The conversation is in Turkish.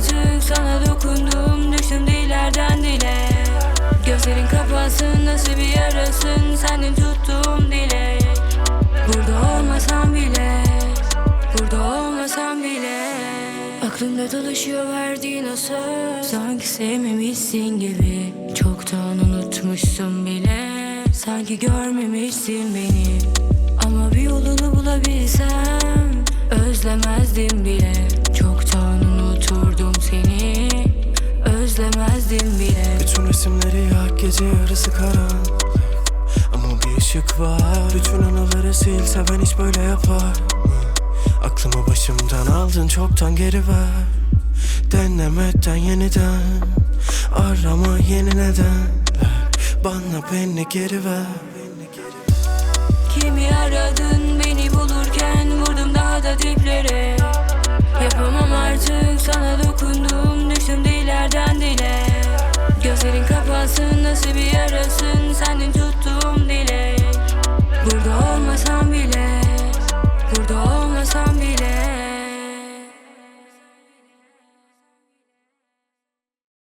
artık sana dokundum Düştüm dillerden dile. Gözlerin kapansın nasıl bir yarasın Senden tuttum dile. Burada olmasam bile Burada olmasam bile. Aklımda dolaşıyor verdiğin o söz Sanki sevmemişsin gibi. Çoktan unutmuşsun bile Sanki görmemişsin beni. Ama bir yolunu bulabilsem Özlemezdim bile. Çoktan unuturdum seni Özlemezdim bile. Bütün resimleri yak gece yarısı karanlık Ama bir ışık var Bütün anıları sil seven hiç böyle yapar mı? Aklımı başımdan aldın çoktan geri ver. Denemeden yeniden. Arama yeni nedenler Bana beni geri ver. Kimi aradın nasıl bir yarasın Senin tuttuğum dilek. Burada olmasan bile Burada